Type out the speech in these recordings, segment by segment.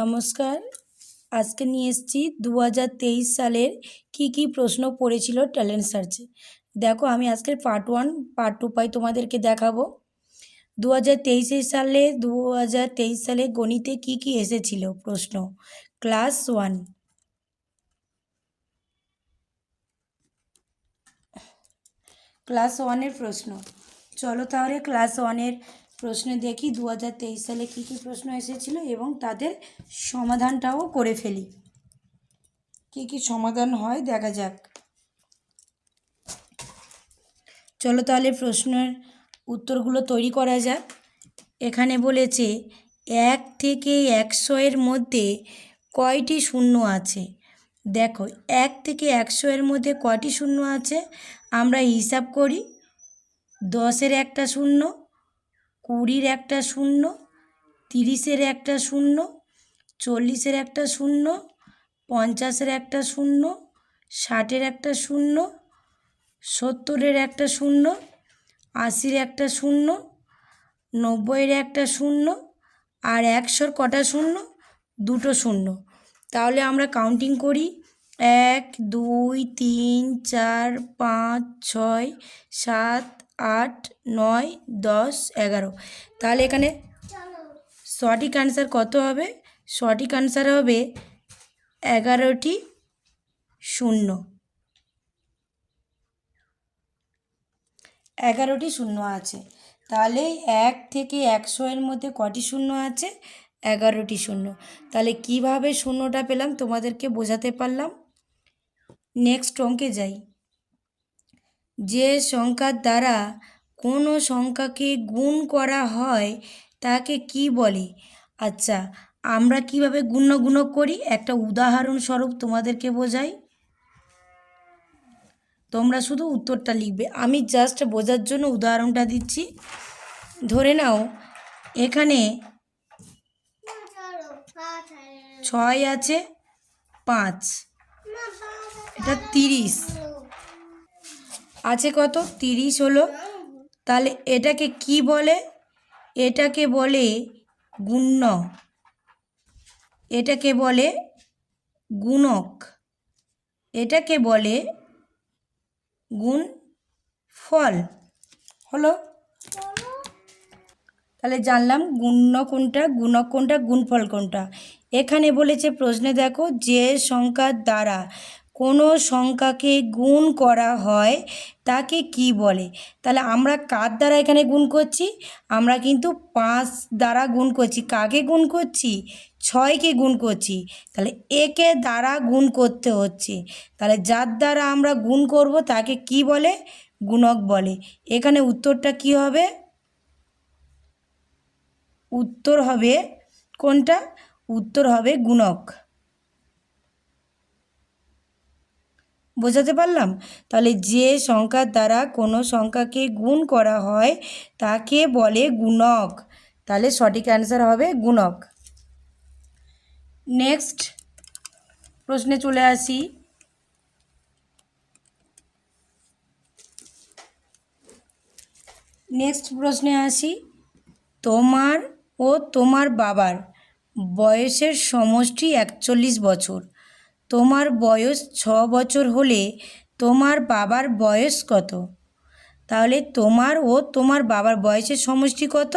নমস্কার। আজকে নিয়ে এসেছি দু হাজার তেইশ সালের কী কী প্রশ্ন পড়েছিল ট্যালেন্ট সার্চে দেখো, আমি আজকের পার্ট ওয়ান পার্ট টু পাই তোমাদেরকে দেখাবো। দু হাজার সালে দু হাজার তেইশ সালে গণিতে কী কী এসেছিল প্রশ্ন? ক্লাস ওয়ান ক্লাস ওয়ানের প্রশ্ন। চলো তাহলে ক্লাস ওয়ানের প্রশ্ন দেখি দু হাজার তেইশ সালে কী কী প্রশ্ন এসেছিল এবং তাদের সমাধানটাও করে ফেলি। কী কী সমাধান হয় দেখা যাক। চলো তাহলে প্রশ্নের উত্তরগুলো তৈরি করা যাক। এখানে বলেছে, এক থেকে একশো এর মধ্যে কয়টি শূন্য আছে? দেখো, এক থেকে একশো এর মধ্যে কয়টি শূন্য আছে? আমরা হিসাব করি, দশের একটা শূন্য কুড়ির একটা শূন্য, তিরিশের একটা শূন্য, চল্লিশের একটা শূন্য, পঞ্চাশের একটা শূন্য, ষাটের একটা শূন্য, সত্তরের একটা শূন্য, আশির একটা শূন্য, নব্বইয়ের একটা শূন্য আর একশোর কটা শূন্য? দুটো শূন্য। তাহলে আমরা কাউন্টিং করি। এক, দুই, তিন, চার, পাঁচ, ছয়, সাত আট, নয়, দশ, এগারো। তাহলে এখানে সঠিক অ্যান্সার কত হবে? সঠিক অ্যান্সার হবে এগারোটি শূন্য। এগারোটি শূন্য আছে। তাহলে এক থেকে একশো এর মধ্যে কটি শূন্য আছে? এগারোটি শূন্য। তাহলে কীভাবে শূন্যটা পেলাম তোমাদেরকে বোঝাতে পারলাম? নেক্সট অঙ্কে যাই। যে সংখ্যার দ্বারা কোনো সংখ্যাকে গুণ করা হয়, তাকে কি বলে? আচ্ছা আমরা কীভাবে গুণ্য গুণক করি? একটা উদাহরণস্বরূপ তোমাদেরকে বোঝাই। তোমরা শুধু উত্তরটা লিখবে। আমি জাস্ট বোঝার জন্য উদাহরণটা দিচ্ছি। ধরে নাও, এখানে ছয় আছে, পাঁচ। এটা তিরিশ। আছে কত? তিরিশ হলো। তাহলে এটাকে কি বলে? এটাকে বলে গুণ্য। এটাকে বলে গুণক। এটাকে বলে গুণ ফল। হলো? তাহলে জানলাম গুণ্য কোনটা, গুণক কোনটা, গুণফল কোনটা? এখানে বলেছে প্রশ্নে দেখো যে সংখ্যার দ্বারা কোনো সংখ্যাকে গুণ করা হয়, তাকে কি বলে? তাহলে আমরা কার দ্বারা এখানে গুণ করছি? আমরা কিন্তু পাঁচ দ্বারা গুণ করছি। কাকে গুণ করছি? ছয়কে গুণ করছি। তাহলে একে দ্বারা গুণ করতে হচ্ছে। তাহলে যার দ্বারা আমরা গুণ করব, তাকে কি বলে? গুণক বলে। এখানে উত্তরটা কি হবে? উত্তর হবে কোনটা? উত্তর হবে গুণক। বোঝাতে পারলাম? তাহলে যে সংখ্যার দ্বারা কোনো সংখ্যাকে গুণ করা হয়, তাকে বলে গুণক। তাহলে সঠিক অ্যান্সার হবে গুণক। নেক্সট প্রশ্নে চলে আসি। নেক্সট প্রশ্নে আসি। তোমার ও তোমার বাবার বয়সের সমষ্টি একচল্লিশ বছর। তোমার বয়স ছ বছর হলে তোমার বাবার বয়স কত? তাহলে তোমার ও তোমার বাবার বয়সের সমষ্টি কত?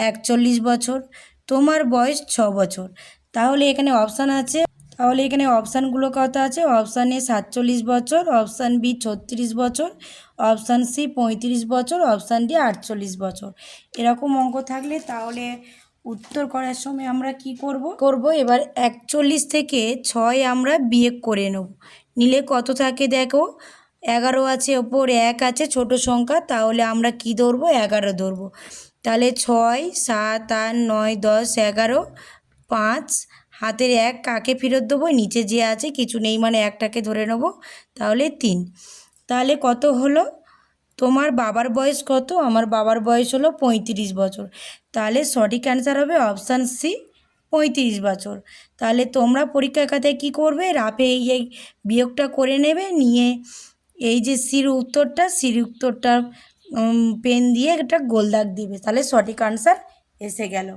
একচল্লিশ বছর। তোমার বয়স ছ বছর। তাহলে এখানে অপশান আছে। তাহলে এখানে অপশানগুলো কত আছে? অপশান এ সাতচল্লিশ বছর অপশান বি ছত্রিশ বছর অপশান সি পঁয়ত্রিশ বছর অপশান ডি আটচল্লিশ বছর। এরকম অঙ্ক থাকলে তাহলে উত্তর করার সময় আমরা কি করব? করব, এবার একচল্লিশ থেকে ছয় আমরা বিয়ে করে নেব। নিলে কত থাকে দেখো? এগারো আছে, ওপর এক আছে, ছোট সংখ্যা, তাহলে আমরা কি ধরবো? এগারো ধরবো। তাহলে ছয়, সাত, আট, নয়, দশ, এগারো, পাঁচ, হাতের এক কাকে ফেরত দেবো? নিচে যে আছে, কিছু নেই মানে একটাকে ধরে নেব, তাহলে তিন। তাহলে কত হলো? তোমার বাবার বয়স কত? আমার বাবার বয়স হলো পঁয়ত্রিশ বছর। তাহলে সঠিক অ্যান্সার হবে অপশান সি পঁয়ত্রিশ বছর। তাহলে তোমরা পরীক্ষা খাতায় কী করবে? রাফে এই এই বিয়োগটা করে নেবে, নিয়ে এই যে সির উত্তরটা সির উত্তরটা পেন দিয়ে একটা গোল দাগ দিবে। তাহলে সঠিক আনসার এসে গেল।